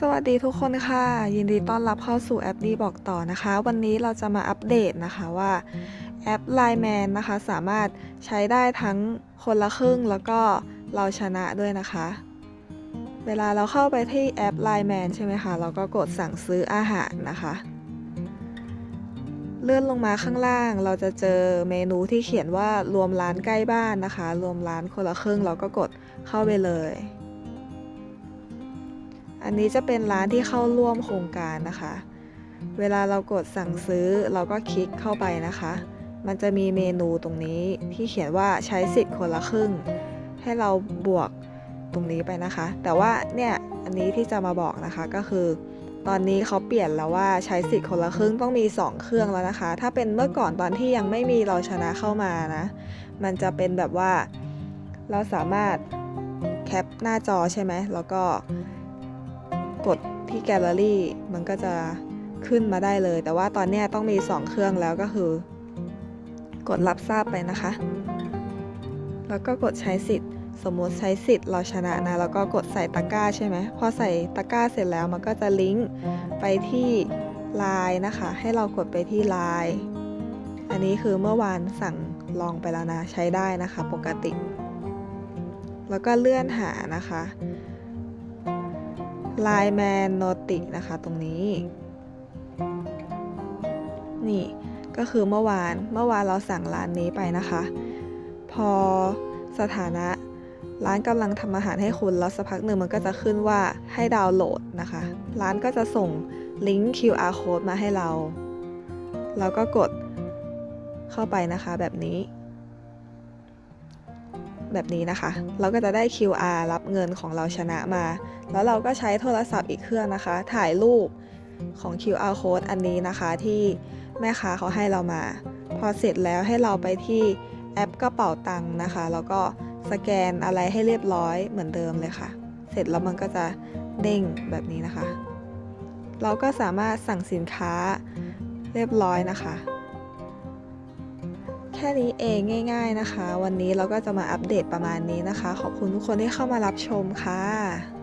สวัสดีทุกคนค่ะ ยินดีต้อนรับเข้าสู่แอปดีบอกต่อนะคะ วันนี้เราจะมาอัปเดตนะคะว่าแอป Line Man นะคะสามารถใช้ได้ทั้งคนละครึ่งแล้วก็เราชนะด้วยนะคะ เวลาเราเข้าไปที่แอป Line Man ใช่ไหมคะ เราก็กดสั่งซื้ออาหารนะคะ เลื่อนลงมาข้างล่างเราจะเจอเมนูที่เขียนว่ารวมร้านใกล้บ้านนะคะ รวมร้านคนละครึ่งเราก็กดเข้าไปเลย อันนี้จะเป็นร้านที่เข้าร่วมโครงการนะคะ เวลาเรากดสั่งซื้อเราก็คลิกเข้าไปนะคะ มันจะมีเมนูตรงนี้ที่เขียนว่าใช้สิทธิ์คนละครึ่ง ให้เราบวกตรงนี้ไปนะคะ แต่ว่าเนี่ยอันนี้ที่จะมาบอกนะคะก็คือ ตอนนี้เขาเปลี่ยนแล้วว่าใช้สิทธิ์คนละครึ่งต้องมี 2 เครื่องแล้วนะคะ ถ้าเป็นเมื่อก่อนตอนที่ยังไม่มีเราชนะเข้ามานะ มันจะเป็นแบบว่าเราสามารถแคปหน้าจอใช่ไหมแล้วก็ กดที่แกลเลอรี่มันก็จะขึ้นมาได้เลย แต่ว่าตอนนี้ต้องมี 2 เครื่องแล้วก็คือ กดรับทราบไปนะคะ แล้วก็กดใช้สิทธิ์ สมมติใช้สิทธิ์เราชนะนะ แล้วก็กดใส่ตะกร้าใช่ไหมพอใส่ตะกร้าเสร็จแล้วมันก็จะลิงก์ไปที่ไลน์นะคะ ให้เรากดไปที่ไลน์อันนี้คือเมื่อวานสั่งลองไปแล้วนะ ใช้ได้นะคะ ปกติ แล้วก็เลื่อนหานะคะ Line Man Noti นะคะตรงนี้ นี่ก็คือเมื่อวานเมื่อวานเราสั่งร้านนี้ไปนะคะ พอสถานะร้านกำลังทำอาหารให้คุณแล้วสักพักหนึ่งมันก็จะขึ้นว่าให้ดาวน์โหลดนะคะ ร้านก็จะส่งลิงก์ QR code มาให้เรา เราก็กดเข้าไปนะคะแบบนี้ แบบนี้นะคะ เราก็จะได้ QR รับเงินของเราชนะมา แล้วเราก็ใช้โทรศัพท์อีกเครื่องนะคะ ถ่ายรูปของ QR code อันนี้นะคะที่แม่ค้าเขาให้เรามา พอเสร็จแล้วให้เราไปที่แอปกระเป๋าตังค์นะคะ แล้วก็สแกนอะไรให้เรียบร้อยเหมือนเดิมเลยค่ะ เสร็จแล้วมันก็จะเด้งแบบนี้นะคะ เราก็สามารถสั่งสินค้าเรียบร้อยนะคะ แค่นี้เองง่าย ๆนะคะ วันนี้เราก็จะมาอัปเดตประมาณนี้นะคะ ขอบคุณทุกคนที่เข้ามารับชมค่ะ